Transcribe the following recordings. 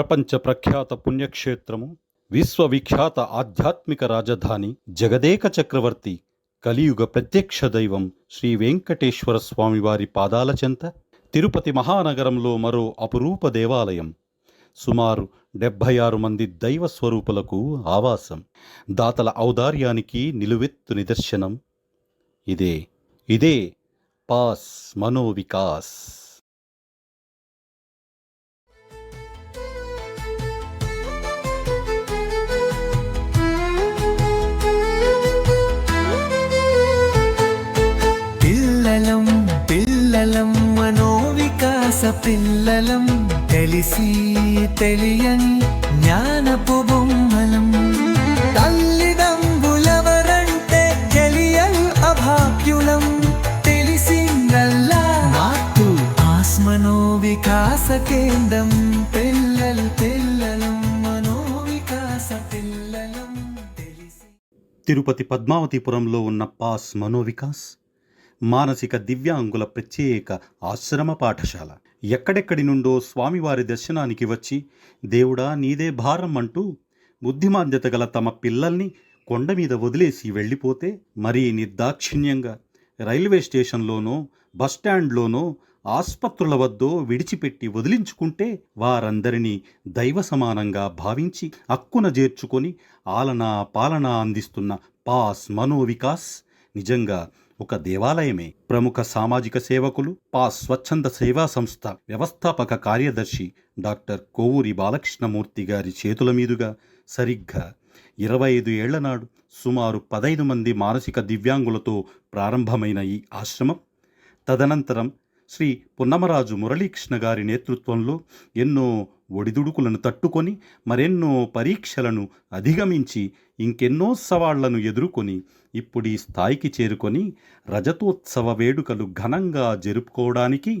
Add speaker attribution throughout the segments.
Speaker 1: ప్రపంచ ప్రఖ్యాత పుణ్యక్షేత్రము విశ్వవిఖ్యాత ఆధ్యాత్మిక రాజధాని జగదేక చక్రవర్తి కలియుగ ప్రత్యక్ష దైవం శ్రీ వెంకటేశ్వర స్వామివారి పాదాల చెంత తిరుపతి మహానగరంలో మరో అపురూప దేవాలయం సుమారు డెబ్భై ఆరు మంది దైవ స్వరూపులకు ఆవాసం. దాతల ఔదార్యానికి నిలువెత్తు నిదర్శనం. ఇదే ఇదే పాస్ మనోవికాస్.
Speaker 2: పిల్లలం మనోవికాస పిల్లలం తెలిసి తెలియని జ్ఞానపు బొమ్మలం. తల్లిదంబులవరంటే తెలియని అభాగ్యులం తెలిసిందల్లా. మాకు ఆస్మనోవికాస కేంద్రం పిల్లలు పిల్లలం మనోవికాస పిల్లలం
Speaker 1: తిరుపతి పద్మావతిపురంలో ఉన్న పాస్ మనోవికాస్. మానసిక దివ్యాంగుల ప్రత్యేక ఆశ్రమ పాఠశాల. ఎక్కడెక్కడి నుండో స్వామివారి దర్శనానికి వచ్చి దేవుడా నీదే భారం అంటూ బుద్ధిమాంద్యత గల తమ పిల్లల్ని కొండ మీద వదిలేసి వెళ్ళిపోతే మరీ నిర్దాక్షిణ్యంగా రైల్వే స్టేషన్లోనో బస్టాండ్లోనో ఆసుపత్రుల వద్దో విడిచిపెట్టి వదిలించుకుంటే వారందరినీ దైవ సమానంగా భావించి అక్కున చేర్చుకొని ఆలనా పాలన అందిస్తున్న పాస్ మనోవికాస్ నిజంగా ఒక దేవాలయమే ప్రముఖ సామాజిక సేవకులు పాస్ స్వచ్ఛంద సేవా సంస్థ వ్యవస్థాపక కార్యదర్శి డాక్టర్ కోవూరి బాలకృష్ణమూర్తి గారి చేతుల మీదుగా సరిగ్గా ఇరవై ఐదు ఏళ్ళ నాడు సుమారు పదైదు మంది మానసిక దివ్యాంగులతో ప్రారంభమైన ఈ ఆశ్రమం. తదనంతరం శ్రీ పున్నమరాజు మురళీకృష్ణ గారి నేతృత్వంలో ఎన్నో ఒడిదుడుకులను తట్టుకొని మరెన్నో పరీక్షలను అధిగమించి ఇంకెన్నో సవాళ్ళను ఎదుర్కొని ఇప్పుడు ఈ స్థాయికి చేరుకొని రజతోత్సవ వేడుకలు ఘనంగా జరుపుకోవడానికి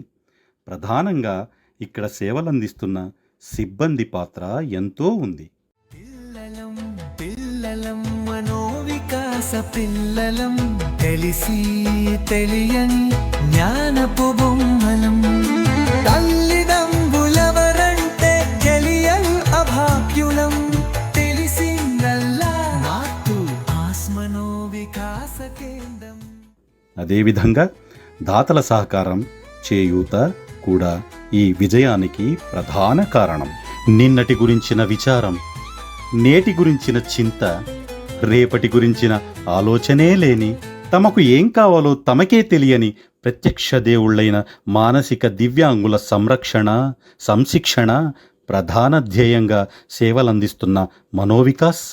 Speaker 1: ప్రధానంగా ఇక్కడ సేవలందిస్తున్న సిబ్బంది పాత్ర ఎంతో ఉంది.
Speaker 2: పిల్లలం పిల్లలం మనోవికాస పిల్లలం తెలిసి తెలియని జ్ఞానపు బొమ్మలం.
Speaker 1: అదేవిధంగా దాతల సహకారం చేయూత కూడా ఈ విజయానికి ప్రధాన కారణం. నిన్నటి గురించిన విచారం నేటి గురించిన చింత రేపటి గురించిన ఆలోచనే లేని తమకు ఏం కావాలో తమకే తెలియని ప్రత్యక్ష దేవుళ్ళైన మానసిక దివ్యాంగుల సంరక్షణ సంశిక్షణ ప్రధాన ధ్యేయంగా సేవలందిస్తున్న మనోవికాస్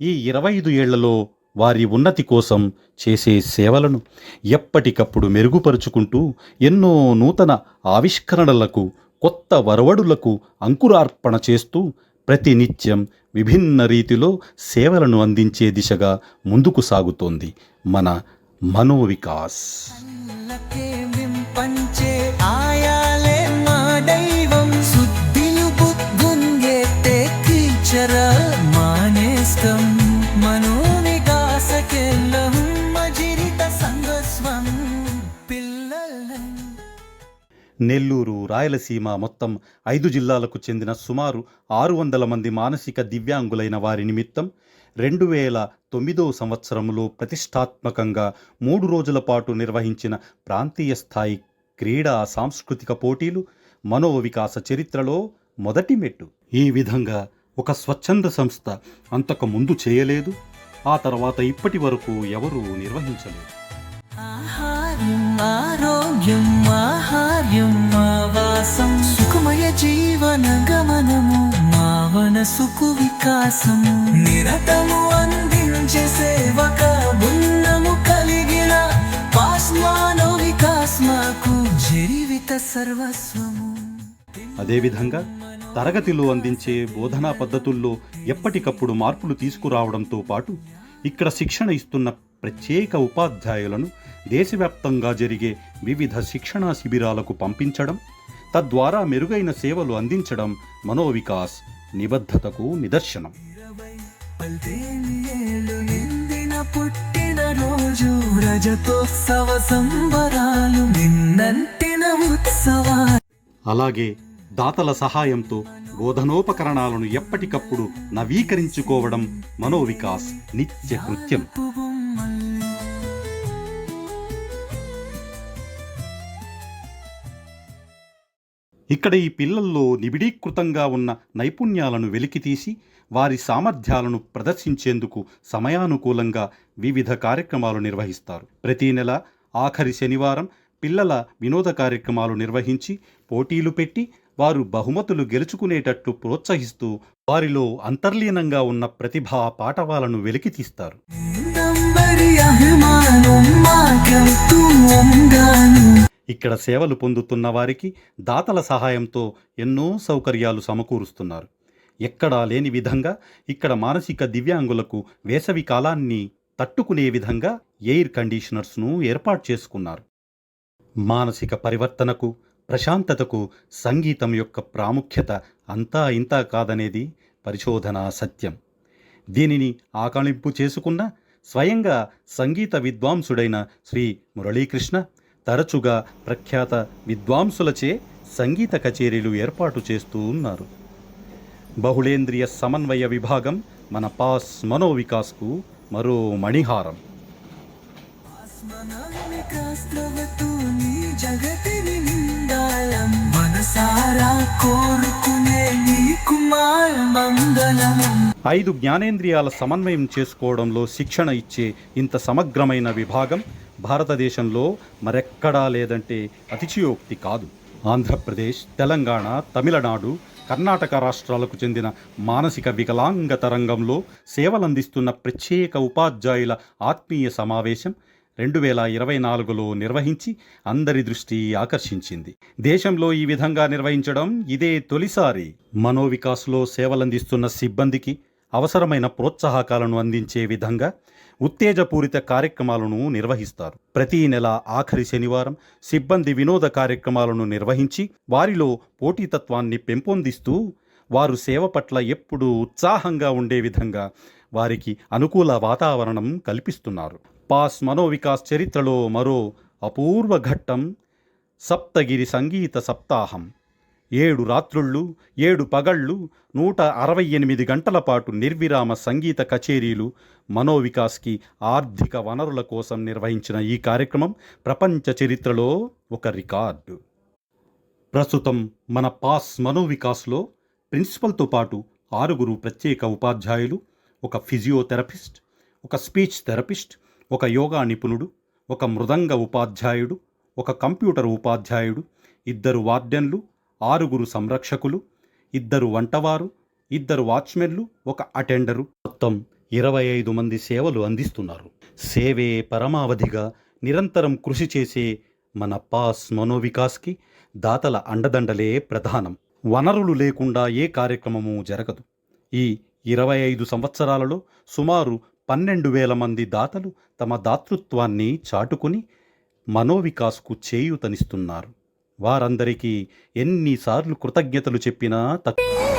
Speaker 1: ఈ ఇరవై ఐదు ఏళ్ళలో వారి ఉన్నతి కోసం చేసే సేవలను ఎప్పటికప్పుడు మెరుగుపరుచుకుంటూ ఎన్నో నూతన ఆవిష్కరణలకు కొత్త వరవడులకు అంకురార్పణ చేస్తూ ప్రతినిత్యం విభిన్న రీతిలో సేవలను అందించే దిశగా ముందుకు సాగుతోంది మన మనోవికాస్. నెల్లూరు రాయలసీమ మొత్తం ఐదు జిల్లాలకు చెందిన సుమారు ఆరు వందల మంది మానసిక దివ్యాంగులైన వారి నిమిత్తం రెండు వేల తొమ్మిదో సంవత్సరంలో ప్రతిష్టాత్మకంగా మూడు రోజుల పాటు నిర్వహించిన ప్రాంతీయ స్థాయి క్రీడా సాంస్కృతిక పోటీలు మనోవికాస చరిత్రలో మొదటి మెట్టు. ఈ విధంగా ఒక స్వచ్ఛంద సంస్థ అంతకు ముందు చేయలేదు ఆ తర్వాత ఇప్పటి వరకు ఎవరూ నిర్వహించలేదు.
Speaker 2: ఆరోగ్యం ఆహార్యం ఆవాసం సుఖమయ జీవన గమనము మావన సుకు వికాసం. నిరతము అందించే సేవక బృందము కలిగిన పాస్మానో వికాస్ మాకు జీవిత సర్వస్వము.
Speaker 1: అదేవిధంగా తరగతిలో అందించే బోధనా పద్ధతుల్లో ఎప్పటికప్పుడు మార్పులు తీసుకురావడంతో పాటు ఇక్కడ శిక్షణ ఇస్తున్న ప్రత్యేక ఉపాధ్యాయులను దేశవ్యాప్తంగా జరిగే వివిధ శిక్షణా శిబిరాలకు పంపించడం తద్వారా మెరుగైన సేవలు అందించడం మనోవికాస్ నిబద్ధతకు నిదర్శనం.
Speaker 2: రజతోత్సవ సంబరాలు నిన్నంటిన
Speaker 1: అలాగే దాతల సహాయంతో బోధనోపకరణాలను ఎప్పటికప్పుడు నవీకరించుకోవడం మనోవికాస్ నిత్య కృత్యం. ఇక్కడ ఈ పిల్లల్లో నిబిడీకృతంగా ఉన్న నైపుణ్యాలను వెలికితీసి వారి సామర్థ్యాలను ప్రదర్శించేందుకు సమయానుకూలంగా వివిధ కార్యక్రమాలు నిర్వహిస్తారు. ప్రతి నెల ఆఖరి శనివారం పిల్లల వినోద కార్యక్రమాలు నిర్వహించి పోటీలు పెట్టి వారు బహుమతులు గెలుచుకునేటట్లు ప్రోత్సహిస్తూ వారిలో అంతర్లీనంగా ఉన్న ప్రతిభా పాటవాలను వెలికితీస్తారు ఇక్కడ సేవలు పొందుతున్న వారికి దాతల సహాయంతో ఎన్నో సౌకర్యాలు సమకూరుస్తున్నారు. ఎక్కడా లేని విధంగా ఇక్కడ మానసిక దివ్యాంగులకు వేసవి కాలాన్ని తట్టుకునే విధంగా ఎయిర్ కండిషనర్స్ను ఏర్పాటు చేసుకున్నారు. మానసిక పరివర్తనకు ప్రశాంతతకు సంగీతం యొక్క ప్రాముఖ్యత అంతా ఇంతా కాదనేది పరిశోధన సత్యం. దీనిని ఆకళింపు చేసుకున్న స్వయంగా సంగీత విద్వాంసుడైన శ్రీ మురళీకృష్ణ తరచుగా ప్రఖ్యాత విద్వాంసులచే సంగీత కచేరీలు ఏర్పాటు చేస్తూ ఉన్నారు. బహుళేంద్రియ సమన్వయ విభాగం మన పాస్ మనోవికాస్కు మరో మణిహారం. ఐదు జ్ఞానేంద్రియాల సమన్వయం చేసుకోవడంలో శిక్షణ ఇచ్చే ఇంత సమగ్రమైన విభాగం భారతదేశంలో మరెక్కడా లేదంటే అతిశయోక్తి కాదు. ఆంధ్రప్రదేశ్ తెలంగాణ తమిళనాడు కర్ణాటక రాష్ట్రాలకు చెందిన మానసిక వికలాంగత రంగంలో సేవలందిస్తున్న ప్రత్యేక ఉపాధ్యాయుల ఆత్మీయ సమావేశం రెండు వేల ఇరవై నాలుగులో నిర్వహించి అందరి దృష్టి ఆకర్షించింది. దేశంలో ఈ విధంగా నిర్వహించడం ఇదే తొలిసారి. మనోవికాస్లో సేవలందిస్తున్న సిబ్బందికి అవసరమైన ప్రోత్సాహకాలను అందించే విధంగా ఉత్తేజపూరిత కార్యక్రమాలను నిర్వహిస్తారు. ప్రతి నెల ఆఖరి శనివారం సిబ్బంది వినోద కార్యక్రమాలను నిర్వహించి వారిలో పోటీతత్వాన్ని పెంపొందిస్తూ వారు సేవ పట్ల ఎప్పుడూ ఉత్సాహంగా ఉండే విధంగా వారికి అనుకూల వాతావరణం కల్పిస్తున్నారు. పాస్ మనోవికాస్ చరిత్రలో మరో అపూర్వ ఘట్టం సప్తగిరి సంగీత సప్తాహం. ఏడు రాత్రుళ్ళు ఏడు పగళ్ళు నూట అరవై ఎనిమిది గంటల పాటు నిర్విరామ సంగీత కచేరీలు మనోవికాస్కి ఆర్థిక వనరుల కోసం నిర్వహించిన ఈ కార్యక్రమం ప్రపంచ చరిత్రలో ఒక రికార్డు. ప్రస్తుతం మన పాస్ మనోవికాస్లో ప్రిన్సిపల్తో పాటు ఆరుగురు ప్రత్యేక ఉపాధ్యాయులు ఒక ఫిజియోథెరపిస్ట్ ఒక స్పీచ్ థెరపిస్ట్ ఒక యోగా నిపుణుడు ఒక మృదంగ ఉపాధ్యాయుడు ఒక కంప్యూటర్ ఉపాధ్యాయుడు ఇద్దరు వార్డెన్లు ఆరుగురు సంరక్షకులు ఇద్దరు వంటవారు ఇద్దరు వాచ్మెన్లు ఒక అటెండరు. మొత్తం ఇరవై ఐదు మంది సేవలు అందిస్తున్నారు. సేవే పరమావధిగా నిరంతరం కృషి చేసే మన పాస్ మనోవికాస్కి దాతల అండదండలే ప్రధానం. వనరులు లేకుండా ఏ కార్యక్రమము జరగదు. ఈ ఇరవై ఐదు సంవత్సరాలలో సుమారు పన్నెండు వేల మంది దాతలు తమ దాతృత్వాన్ని చాటుకుని మనోవికాస్కు చేయూతనిస్తున్నారు. వారందరికీ ఎన్నిసార్లు కృతజ్ఞతలు చెప్పినా తక్కువ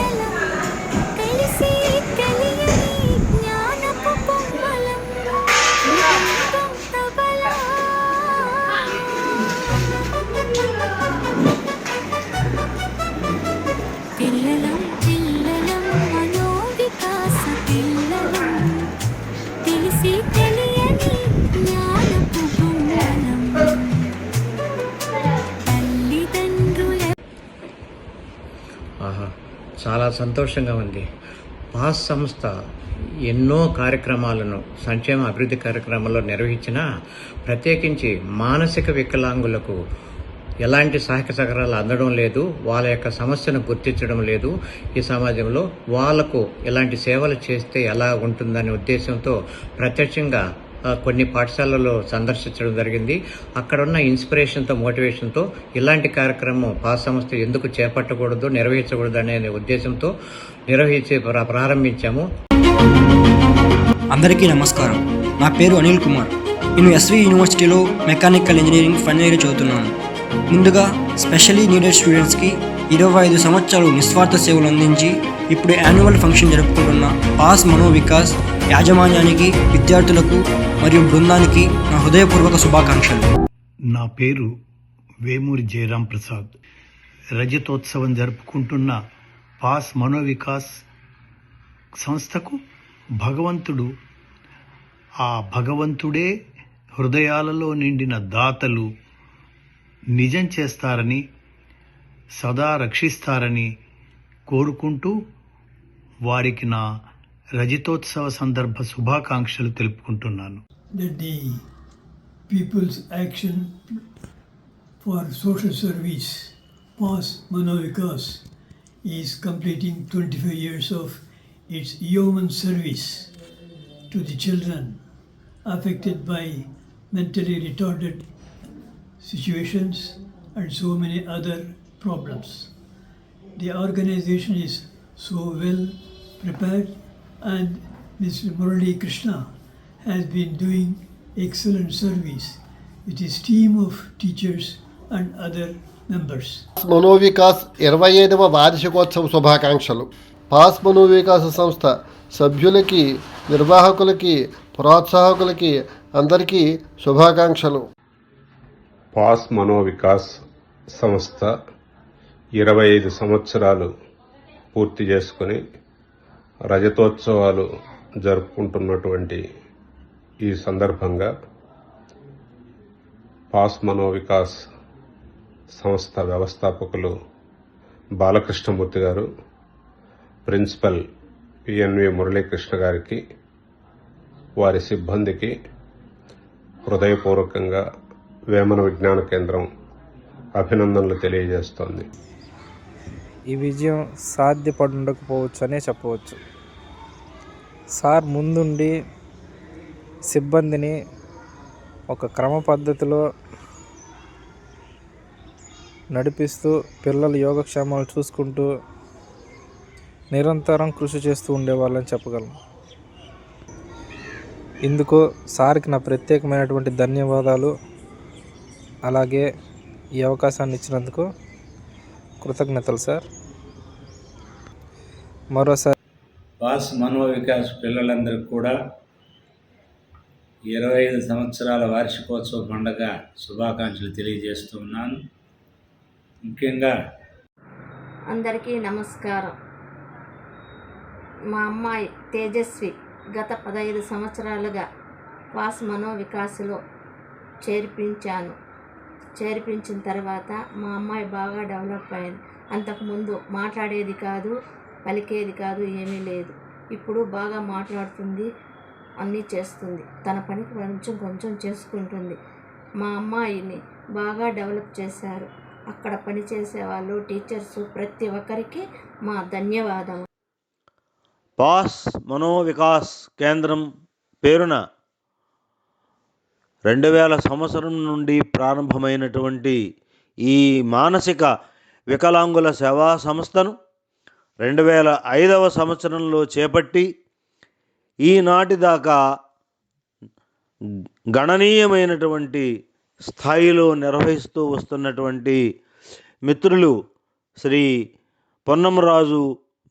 Speaker 3: సంతోషంగా ఉంది. పాస్ సంస్థ ఎన్నో కార్యక్రమాలను సంక్షేమ అభివృద్ధి కార్యక్రమాల్లో నిర్వహించిన ప్రత్యేకించి మానసిక వికలాంగులకు ఎలాంటి సహాయక సహకారాలు అందడం లేదు వాళ్ళ యొక్క సమస్యను గుర్తించడం లేదు. ఈ సమాజంలో వాళ్ళకు ఎలాంటి సేవలు చేస్తే ఎలా ఉంటుందనే ఉద్దేశంతో ప్రత్యక్షంగా కొన్ని పాఠశాలలో సందర్శించడం జరిగింది. అక్కడ ఉన్న ఇన్స్పిరేషన్తో మోటివేషన్తో ఇలాంటి కార్యక్రమం పాస్ సంస్థ ఎందుకు చేపట్టకూడదు నిర్వహించకూడదు అనే ఉద్దేశంతో నిర్వహించి ప్ర- ప్రారంభించాము.
Speaker 4: అందరికీ నమస్కారం. నా పేరు అనిల్ కుమార్. నేను ఎస్వి యూనివర్సిటీలో మెకానికల్ ఇంజనీరింగ్ ఫైనల్ ఇయర్ చదువుతున్నాను. ముందుగా స్పెషలీ నీడెడ్ స్టూడెంట్స్కి ఇరవై ఐదు సంవత్సరాలు నిస్వార్థ సేవలు అందించి ఇప్పుడు యాన్యువల్ ఫంక్షన్ జరుపుకుంటున్న పాస్ మనోవికాస్ యాజమాన్యానికి విద్యార్థులకు మరియు బృందానికి నా హృదయపూర్వక శుభాకాంక్షలు.
Speaker 5: నా పేరు వేమూరి జయరాం ప్రసాద్. రజతోత్సవం జరుపుకుంటున్న పాస్ మనోవికాస్ సంస్థకు భగవంతుడు ఆ భగవంతుడే హృదయాలలో నిండిన దాతలు నిజం చేస్తారని సదా రక్షిస్తారని కోరుకుంటూ వారికి నా రజతోత్సవ సందర్భ శుభాకాంక్షలు తెలుపుకుంటున్నాను.
Speaker 6: People's action for social service PASS Mano Vikas is completing twenty five years of its human service to the children affected by mentally retarded situations and so many other problems. The organization is so well prepared and Mr. Murali Krishna has been doing excellent service with his team of teachers and other members.
Speaker 7: Manovikas ఇరవై ఐదవ వార్షికోత్సవ శుభాకాంక్షలు pass Manovikas సంస్థ సభ్యులకి నిర్వాహకులకి ప్రోత్సాహకులకి అందరికీ శుభాకాంక్షలు
Speaker 8: pass Manovikas సంస్థ ఇరవై ఐదు సంవత్సరాలు పూర్తి చేసుకుని రజతోత్సవాలు జరుపుకుంటున్నటువంటి ఈ సందర్భంగా పాస్ మనోవికాస్ సంస్థ వ్యవస్థాపకులు బాలకృష్ణమూర్తి గారు ప్రిన్సిపల్ పిఎన్వి మురళీకృష్ణ గారికి వారి సిబ్బందికి హృదయపూర్వకంగా వేమన విజ్ఞాన కేంద్రం అభినందనలు తెలియజేస్తోంది.
Speaker 9: ఈ విజయం సాధ్యపడుండకపోవచ్చు అనే చెప్పవచ్చు. సార్ ముందుండి సిబ్బందిని ఒక క్రమ పద్ధతిలో నడిపిస్తూ పిల్లల యోగక్షేమాలు చూసుకుంటూ నిరంతరం కృషి చేస్తూ ఉండేవాళ్ళని చెప్పగలను. ఇందుకు సార్కి నా ప్రత్యేకమైనటువంటి ధన్యవాదాలు. అలాగే ఈ అవకాశాన్ని ఇచ్చినందుకు కృతజ్ఞతలు సార్. మరోసారి
Speaker 10: పాస్ మనోవికాస్ పిల్లలందరికీ కూడా ఇరవై ఐదు సంవత్సరాల వార్షికోత్సవ పండగ శుభాకాంక్షలు తెలియజేస్తూ ఉన్నాను ముఖ్యంగా
Speaker 11: అందరికీ నమస్కారం. మా అమ్మాయి తేజస్వి గత పదహైదు సంవత్సరాలుగా పాస్ మనో వికాసులో చేర్పించాను. చేర్పించిన తర్వాత మా అమ్మాయి బాగా డెవలప్ అయింది. అంతకుముందు మాట్లాడేది కాదు పలికేది కాదు ఏమీ లేదు. ఇప్పుడు బాగా మాట్లాడుతుంది అన్నీ చేస్తుంది. తన పని కొంచెం కొంచెం చేసుకుంటుంది. మా అమ్మాయిని బాగా డెవలప్ చేశారు. అక్కడ పనిచేసే వాళ్ళు టీచర్స్ ప్రతి ఒక్కరికి మా ధన్యవాదం
Speaker 12: పాస్ మనోవికాస్ కేంద్రం పేరున రెండు వేల సంవత్సరం నుండి ప్రారంభమైనటువంటి ఈ మానసిక వికలాంగుల సేవా సంస్థను రెండు వేల ఐదవ సంవత్సరంలో చేపట్టి ఈనాటి దాకా గణనీయమైనటువంటి స్థాయిలో నిర్వహిస్తూ వస్తున్నటువంటి మిత్రులు శ్రీ పొన్నమరాజు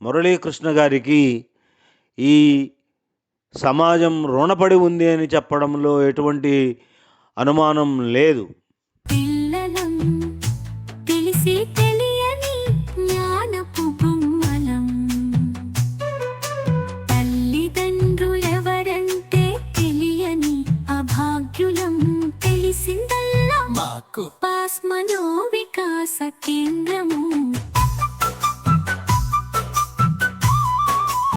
Speaker 12: మురళీకృష్ణ గారికి ఈ సమాజం రుణపడి ఉంది అని చెప్పడంలో ఎటువంటి అనుమానం లేదు.
Speaker 13: పిల్లలం తెలిసి తెలియని జ్ఞానపు బొమ్మలం. తల్లిదండ్రులెవరంటే తెలియని అభాగ్యులం. తెలిసిందల్లా
Speaker 2: మాకు
Speaker 13: పాస్ మనో వికాస కేంద్రము.